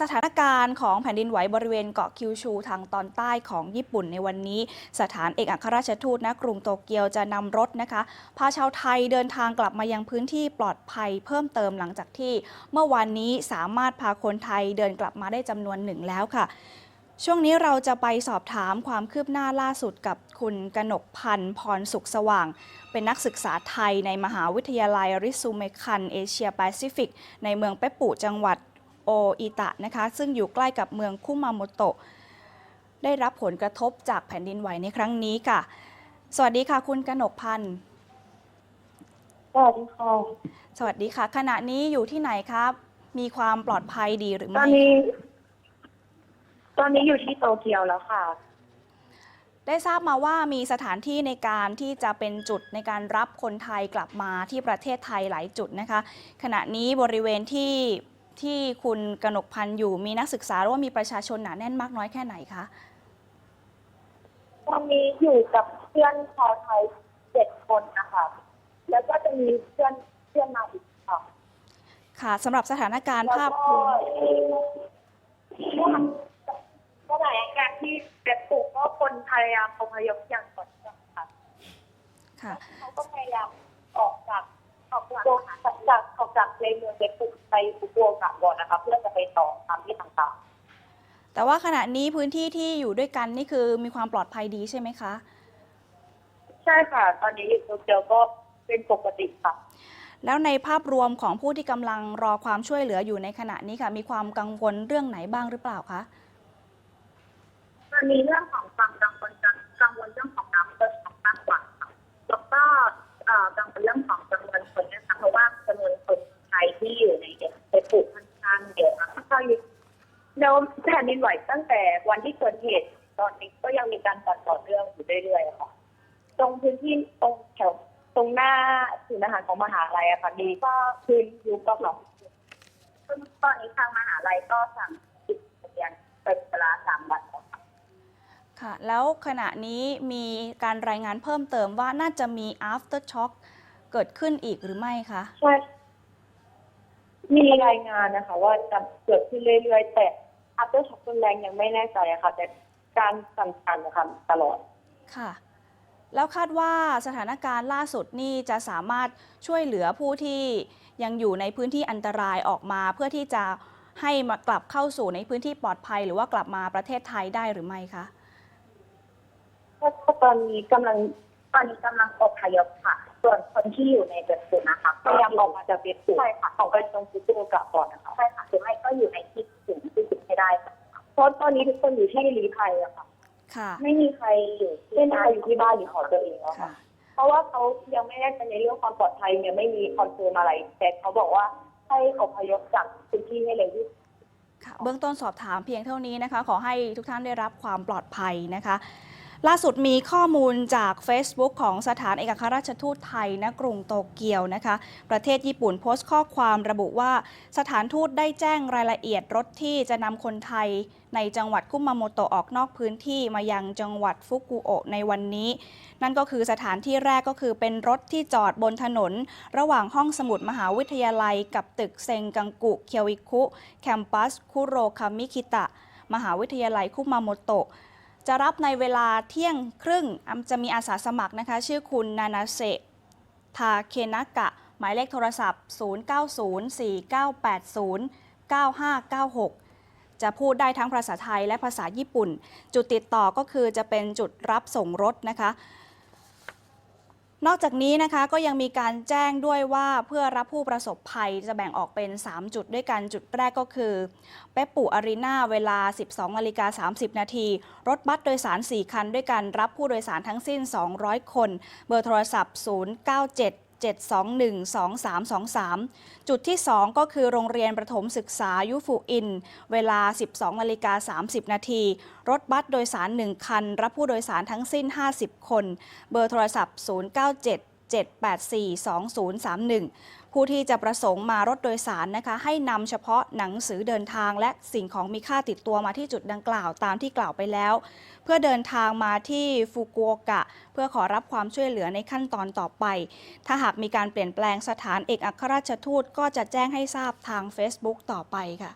สถานการณ์ของแผ่นดินไหวบริเวณเกาะคิวชูทางตอนใต้ของญี่ปุ่นในวันนี้ สถานเอกอัครราชทูตณกรุงโตเกียวจะนำรถนะคะ พาชาวไทยเดินทางกลับมายังพื้นที่ปลอดภัยเพิ่มเติมหลังจากที่ เมื่อวานนี้สามารถพาคนไทยเดินกลับมาได้จำนวนหนึ่งแล้วค่ะช่วงนี้เราจะไปสอบถามความคืบหน้าล่าสุดกับคุณกนกพันธ์พรสุขสว่าง เป็นนักศึกษาไทยในมหาวิทยาลัยริซูเมคันเอเชียแปซิฟิก ในเมืองเปปปุจังหวัด โออิตะนะคะซึ่งอยู่ใกล้กับเมืองคุมาโมโตะได้รับผลกระทบจากแผ่นดินไหวในครั้งนี้ค่ะ สวัสดีค่ะ คุณกนกพันธ์สวัสดีค่ะสวัสดีค่ะ ขณะนี้อยู่ที่ไหนครับ มีความปลอดภัยดีหรือตอไม่นนี้ ตอนนี้อยู่ที่โตเกียวแล้วค่ะ ได้ทราบมาว่ามีสถานที่ในการที่จะเป็นจุดในการรับคนไทยกลับมาที่ประเทศไทยหลายจุดนะคะ ขณะนี้บริเวณที่ ที่คุณกนกพันธ์อยู่มีนักศึกษาหรือว่ามีประชาชนหนาแน่นมากน้อยแค่ไหนคะตอนนี้อยู่กับเพื่อนชาวไทยเจ็ดคนนะคะแล้วก็จะมีเพื่อนเพื่อนมาอีกค่ะค่ะสำหรับสถานการณ์แล้วภาพก็รวมสถานการณ์ที่เจ็บปลูกก็คนพยายามอพยพอย่างต่อเนื่องค่ะค่ะเขาก็พยายามออกจากออกจาก จากออกจากในเมืองเจ็บปลูกไปฟุกุโอกะก่อนนะคะเพื่อจะไปต่อตามที่ต่างๆ แต่ว่าขณะนี้พื้นที่ที่อยู่ด้วยกันนี่คือมีความปลอดภัยดีใช่ไหมคะ ใช่ค่ะ ตอนนี้อยู่โตเกียวก็เป็นปกติค่ะ แล้วในภาพรวมของผู้ที่กำลังรอความช่วยเหลืออยู่ในขณะนี้ค่ะ มีความกังวลเรื่องไหนบ้างหรือเปล่าคะมันมีเรื่องของความกัง แล้วแผ่นดินไหวตั้งแต่วันที่เกิดเหตุตอนนี้ก็ยังมีการตัดต่อเนื่องอยู่เรื่อยๆอะค่ะ ตรงพื้นที่ตรงแถวตรงหน้าศูนย์อาหารของมหาลัยอะค่ะดีก็คืนยุบก็หรอกซึ่งตอนนี้ทางมหาลัยก็สั่งปิดเรียนเป็นเวลาสามวันแล้วค่ะค่ะ แล้วขณะนี้มีการรายงานเพิ่มเติมว่าน่าจะมี after shock เกิดขึ้นอีกหรือไม่คะใช่มีรายงานนะคะ ว่าจะเกิดขึ้นเรื่อยๆแต่ after shock รุนแรงยังไม่แน่ใจอะค่ะ แต่การสั่นชันนะคะตลอดค่ะ แล้วคาดว่าสถานการณ์ล่าสุดนี่จะสามารถช่วยเหลือผู้ที่ยังอยู่ในพื้นที่อันตรายออกมาเพื่อที่จะให้มากลับเข้าสู่ในพื้นที่ปลอดภัย หรือว่ากลับมาประเทศไทยได้หรือไม่คะก็ตอนนี้กำลังตอนนี้กำลังอพยพค่ะ ส่วนคนที่อยู่ในเบ็ดสูนะคะพยายามออกมาจากเบ็ดสูใช่ค่ะออกไปตรงฟุกุโอกะก่อนนะคะใช่ค่ะหรือไม่ก็อยู่ในที่สูงที่สุดให้ได้ค่ะ เพราะตอนนี้ทุกคนอยู่ที่รีภัยอะค่ะ ค่ะ ไม่มีใครอยู่ไม่มีใครอยู่ที่บ้านหรือหอตัวเองแล้วค่ะ ค่ะ เพราะว่าเขายังไม่แน่ใจในเรื่องความปลอดภัยเนี่ยไม่มีคอนเฟิร์มอะไร แต่เขาบอกว่าให้อพยพจากพื้นที่ให้เร็วที่สุด ค่ะ เบื้องต้นสอบถามเพียงเท่านี้นะคะ ขอให้ทุกท่านได้รับความปลอดภัยนะคะ ล่าสุดมีข้อมูลจาก Facebook ของสถานเอกอัครราชทูตไทยณกรุงโตเกียวนะคะ ประเทศญี่ปุ่นโพสต์ข้อความระบุว่า สถานทูตได้แจ้งรายละเอียดรถที่จะนำคนไทยในจังหวัดคุมาโมโตะออกนอกพื้นที่มายังจังหวัดฟุกุโอะในวันนี้ นั่นก็คือสถานที่แรกก็คือเป็นรถที่จอดบนถนน ระหว่างห้องสมุดมหาวิทยาลัยกับตึกเซงกังกุเคียวอิคุ แคมปัสคุโรคามิคิตะ มหาวิทยาลัยคุมาโมโตะ จะรับในเวลาเที่ยงครึ่งจะมีอาสาสมัครนะคะ ชื่อคุณนานาเซะทาเคนากะ หมายเลขโทรศัพท์ 0904980956จะพูดได้ทั้งภาษาไทยและภาษาญี่ปุ่น จุดติดต่อก็คือจะเป็นจุดรับส่งรถนะคะ นอกจากนี้นะคะก็ยังมีการแจ้งด้วยว่าเพื่อรับผู้ประสบภัยจะแบ่งออกเป็น 3 จุดด้วยกันจุดแรกก็คือ เปปปูอารีนาเวลา 12นาฬิกา30 นาที รถบัสโดยสาร 4 คันด้วยกันรับผู้โดยสารทั้งสิ้น 200 คน เบอร์โทรศัพท์ 097 721 2323 จุดที่ 2 ก็คือโรงเรียนประถมศึกษายุฟุอิน เวลา 12นาฬิกา30 นาที รถบัสโดยสาร 1 คัน รับผู้โดยสารทั้งสิ้น 50 คน เบอร์โทรศัพท์ 097 784-2031 ผู้ที่จะประสงค์มารถโดยสารนะคะ ให้นำเฉพาะหนังสือเดินทางและสิ่งของมีค่าติดตัวมาที่จุดดังกล่าวตามที่กล่าวไปแล้ว เพื่อเดินทางมาที่ฟุกุโอกะ เพื่อขอรับความช่วยเหลือในขั้นตอนต่อไป ถ้าหากมีการเปลี่ยนแปลงสถานเอกอัครราชทูตก็จะแจ้งให้ทราบทาง Facebook ต่อไปค่ะ